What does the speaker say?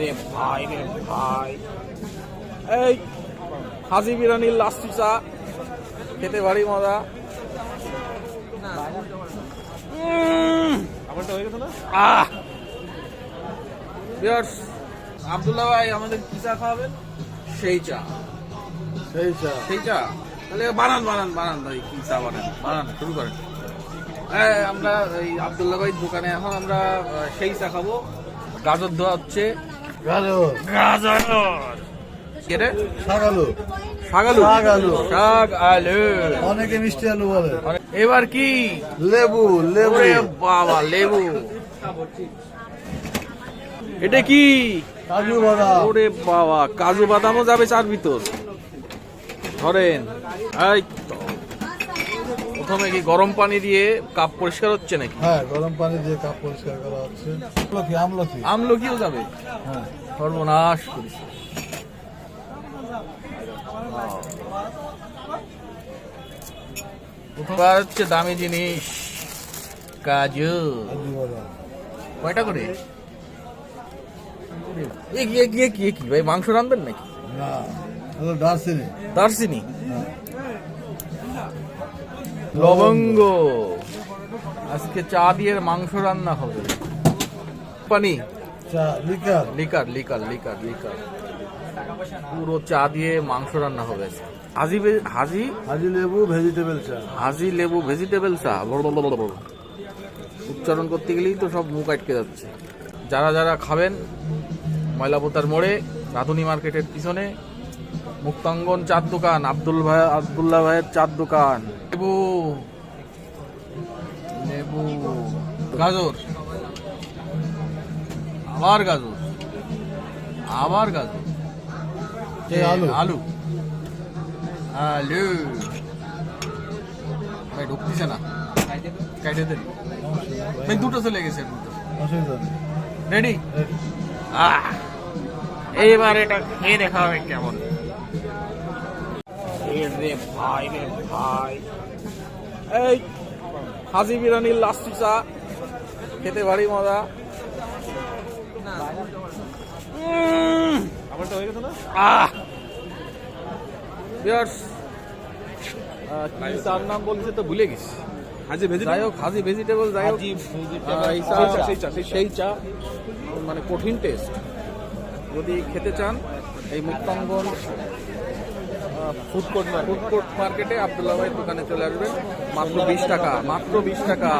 রে ভাই রে ভাই। এই হাজি বিরিয়ানির লাস্টি চা খেতে ভারী মজা। আব্দুল্লাহ ভাই আমাদের কি চা খাওয়াবেন? সেই চা। সেই চা। সেই চা? তাহলে বানান বানান বানান ভাই কি চা বানান? বানান শুরু করেন। হ্যাঁ আমরা এই আব্দুল্লাহ ভাই দোকানে এখন আমরা সেই চা খাব। গাজর দেওয়া হচ্ছে। গাজর। গাজর শাগালু অনেকে মিষ্টি আলু বলে। এবার কি? লেবু লেবু। বাবা লেবু। এটা কি? কাজু বাদাম। ওরে বাবা কাজু বাদামও যাবে চার ভিতর। ধরেন। এই। প্রথমে কি গরম পানি দিয়ে কাপ পরিষ্কার হচ্ছে নাকি? হ্যাঁ গরম পানি দিয়ে কাপ পরিষ্কার করা হচ্ছে। আমলকি আমলকি। আমলকিও যাবে? হ্যাঁ। সর্বনাশ করেছে এবার হচ্ছে দামি জিনিস কাজু। কয়টা করে? কি ভাই মাংস রাঁধবেন নাকি? না হ্যাঁ। লবঙ্গ। আজকে চা দিয়ে মাংস রান্না হবে। পানি চা liquor. Liquor liquor liquor liquor. পুরো চা দিয়ে মাংস রান্না হবে হাজি হাজি? হাজি লেবু ভেজিটেবল চা। হাজি লেবু ভেজিটেবল চা। উচ্চারণ করতে গেলেই তো সব মুখ আটকে যাচ্ছে। যারা যারা খাবেন ময়লাপোতার মোড়ে রাধুনি মার্কেটের পিছনে মুক্তাঙ্গন চার দোকান আব্দুল ভাই আবদুল্লাহ ভাইয়ের চার দোকান। লেবু। লেবু। গাজর। আবার গাজর। আবার গাজর। আলু। আলু। আলু। ভাই ঢুকতেছে না। কাইটে দেন ভাই দুটো চলে গেছে। দুটো রেডি? এইবার এটা খেয়ে দেখা হবে কেমন। ভাই রে ভাই। এই হাজি বিরিয়ানির লাস্টি চা খেতে ভারী মজা। নাম বলছে তো ভুলে গেছি। হাজি যাই হোক হাজি ভেজিটেবল যাই হোক। চা। সেই চা মানে কঠিন টেস্ট যদি খেতে চান এই Muktangan food court food court মার্কেটে আবদুল্লাহ ভাইয়ের দোকানে চলে আসবেন। মাত্র বিশ টাকা, মাত্র বিশ টাকা।